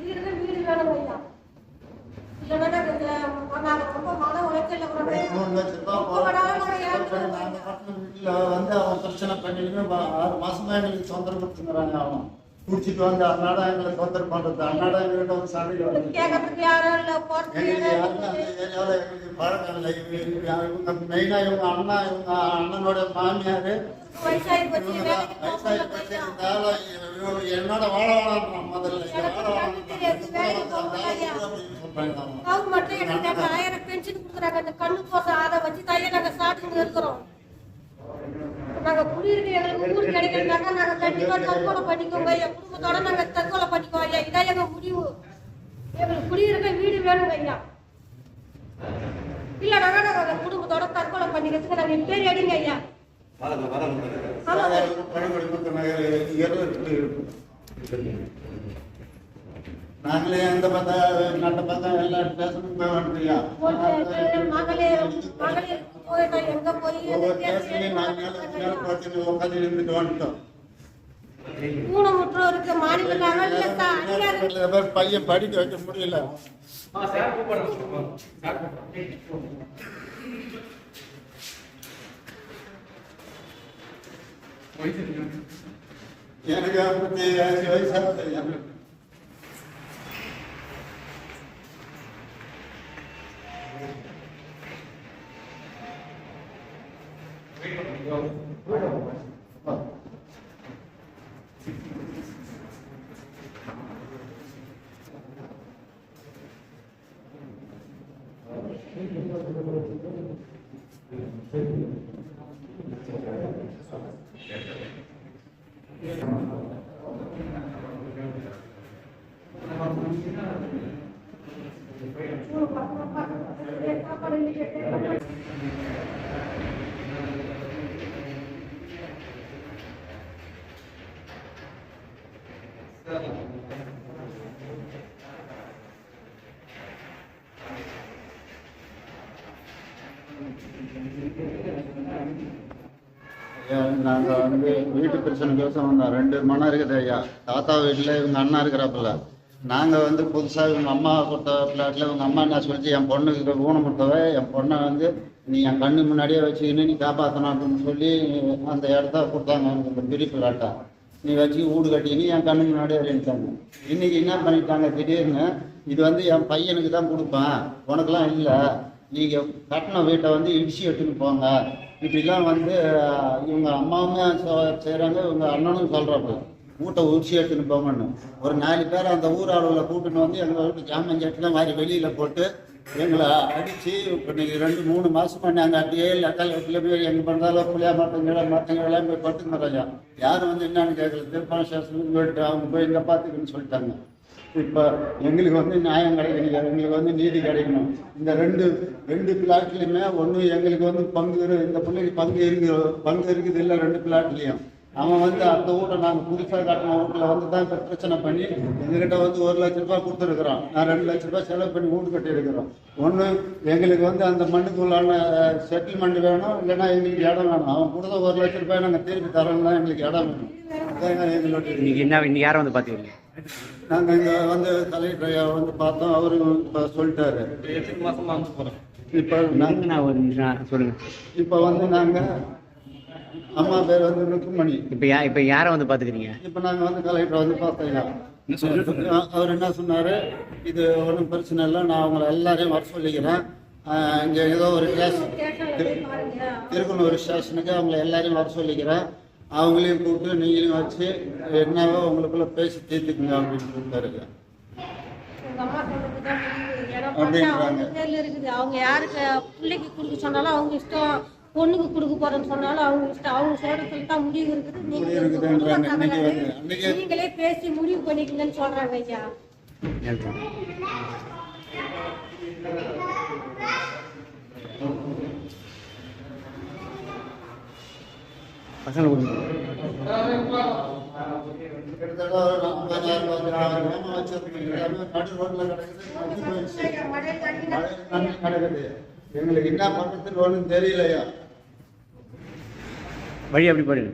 வீடு வீடு வேணும் ஐயா இல்லைன்னா நாங்கள் நாங்கள் ரொம்ப மன உளைச்சல்ல கூட மூணு லட்ச ரூபாய் போட்டு நாங்க கட்டின வீட்டுல வந்து அவன் பிரச்சனை வா- ஆறு மாசமா எங்களுக்கு தொந்தரவு கொடுத்துங்கிறாங்க அவன் குடிச்சிட்டு வந்து அன்னாடம் எங்களுக்கு தொந்தரவு பண்றது அன்னாடம் எங்ககிட்ட வந்து சண்டைக்கு வருது யாரும் எங்களுக்கு. அந்த ஏரியாவில் எங்களுக்கு பழக்கம் இல்லை. இவங்க இவங்க மெயினா இவங்க அண்ணா இவங்க அண்ணனோட மாமியார். வயசாகி போச்சு. இருந்தாலும் என்னோட வாழ வாழான்றான் முதல்ல. வாழ அவன் கவர்மெண்ட் எனக்கு ஆயிரம் பென்ஷன் கொடுக்குறாங்க. அந்த கண்ணு கோசம் அதை வச்சு தான் நாங்க சாப்பிட்டு இருக்கிறோம். குடியிருக்க எங்களுக்கு நாங்க கண்டிப்பா தற்கொலை பண்ணிக்கோங்க. என் குடும்பத்தோட நாங்க தற்கொலை பண்ணிக்கோம் ஐயா. இதான் எங்க முடிவு. எங்களுக்கு குடியிருக்க வீடு வேணுங்க ஐயா. இல்லைனா நாங்க குடும்பத்தோட தற்கொலை பண்ணிக்கிறதுக்கு நாங்க பேர் அடிங்க ஐயா. ஆமாங்க நாங்களே எந்த பார்த்தா நட்ட பார்த்தா எல்லா ஸ்டேஷனுக்கும் எங்க போய் ஒவ்வொரு ஸ்டேஷன்லையும் நாங்கள் மேலே பார்த்து உட்காந்து இருந்துட்டு வந்துட்டோம். பையன் படிக்க வைக்க முடியல. எனக்கு ஐம்பத்தி அஞ்சு வயசாகுது எனக்கு ஐயா, நாங்க வந்து வீட்டு பிரச்சனை பேச வந்தோம் ரெண்டு மனம் இருக்குது ஐயா. தாத்தா வீட்டில் இவங்க அண்ணா இருக்கிறாப்புல. நாங்க வந்து புதுசா இவங்க அம்மா கொடுத்த பிளாட்ல இவங்க அம்மா என்ன சொல்லிச்சு என் பொண்ணுக்கு ஊனம் கொடுத்தவ என் பொண்ணை வந்து நீ என் கண்ணு முன்னாடியே வச்சுக்கின்னு நீ காப்பாற்றணும் அப்படின்னு சொல்லி அந்த இடத்த கொடுத்தாங்க அந்த இந்த பிரி பிளாட்டை நீ வச்சு வீடு கட்டின்னு என் கண்ணுக்கு முன்னாடியே அறிவிட்டாங்க இன்னைக்கு என்ன பண்ணிட்டாங்க திடீர்னு இது வந்து என் பையனுக்கு தான் கொடுப்பேன். உனக்கெல்லாம் இல்லை. நீங்கள் கட்டின வீட்டை வந்து இடிச்சு எடுத்துன்னு போங்க. இப்படிலாம் வந்து இவங்க அம்மாவுமே செய்கிறாங்க இவங்க அண்ணனும் சொல்கிறாப்புல வீட்டை உரிச்சு எடுத்துன்னு போங்கன்னு. ஒரு நாலு பேர் அந்த ஊர் அளவில் கூட்டுன்னு வந்து எங்கள் வீட்டு ஜாமஞ்சட்டெலாம் வாரி வெளியில் போட்டு எங்களை அடித்து இப்போ நீங்கள் ரெண்டு மூணு மாதமாக நாங்கள் அப்படியே லக்கால் வீட்டில் போய் எங்கே பண்ணாலும் புளியா மரத்தங்க மரத்தங்க போய் படுத்துக்கிறோம் யாரும் வந்து என்னன்னு கேட்கல திருப்பண சாஸ்திரம் போயிட்டு அவங்க போய் இங்கே பார்த்துக்குன்னு சொல்லிட்டாங்க. இப்போ எங்களுக்கு வந்து நியாயம் கிடைக்கணும். எங்களுக்கு வந்து நீதி கிடைக்கணும். இந்த ரெண்டு ரெண்டு பிளாட்லையுமே ஒன்று எங்களுக்கு வந்து பங்கு இந்த பிள்ளைக்கு பங்கு இருக்கு பங்கு இருக்குது இல்லை ரெண்டு பிளாட்லேயும் அவன் வந்து அந்த வீட்டை நாங்கள் புதுசாக கட்டின வீட்டில் வந்து தான் இப்போ பிரச்சனை பண்ணி எங்ககிட்ட வந்து ஒரு லட்ச ரூபாய் கொடுத்துருக்குறோம் நான் ரெண்டு லட்ச ரூபாய் செலவு பண்ணி வீடு கட்டியிருக்கிறோம். ஒன்று எங்களுக்கு வந்து அந்த மண்ணுக்கு உள்ளான செட்டில்மெண்ட் வேணும் இல்லைன்னா எங்களுக்கு இடம் வேணும். அவன் கொடுத்த ஒரு லட்ச ரூபாய் நாங்கள் திருப்பி தரோம்னா எங்களுக்கு இடம் வேணும். எங்களுடைய இன்னைக்கு என்ன இன்னைக்கு யாரை வந்து பாத்தீங்க நாங்கள் இங்கே வந்து ஐயா வந்து பார்த்தோம். அவரு இப்போ சொல்லிட்டாரு. இப்போ நாங்கள் நான் ஒரு நிமிஷம் சொல்லுங்க. இப்போ வந்து நாங்கள் அம்மா பேர் வந்து ருக்குமணி இப்ப யா இப்ப யாரை வந்து பாத்துக்கிறீங்க? இப்போ நாங்கள் வந்து கலெக்டர் வந்து பார்த்தோம் அவர் என்ன சொன்னார்? இது ஒன்றும் பிரச்சனை இல்லை நான் அவங்கள எல்லாரையும் வர சொல்லிக்கிறேன். இங்கே ஏதோ ஒரு ஸ்டேஷன் திருக்கனூர் ஸ்டேஷனுக்கு அவங்கள எல்லாரையும் வர சொல்லிக்கிறேன். அவங்களையும் கூப்பிட்டு நீங்களும் வச்சு என்னவோ உங்களுக்குள்ள பேசி தீர்த்துக்குங்க அப்படின்னு பார்த்தா அப்படின்றாங்க. அவங்க யாருக்கு பிள்ளைக்கு கொடுக்க சொன்னாலும் அவங்க இஷ்டம் பொண்ணுக்கு கொடுக்க போறேன்னு சொன்னாலும் அவங்க இஷ்டம் அவங்க சொல்றதுல தான் முடிவு இருக்குது நீங்க நீங்களே பேசி முடிவு பண்ணிக்கங்கன்னு சொல்றாங்க ஐயா. எங்களுக்கு என்ன பண்றதுன்னு ஒன்றும் தெரியலையா? வழி அப்படி போடுங்க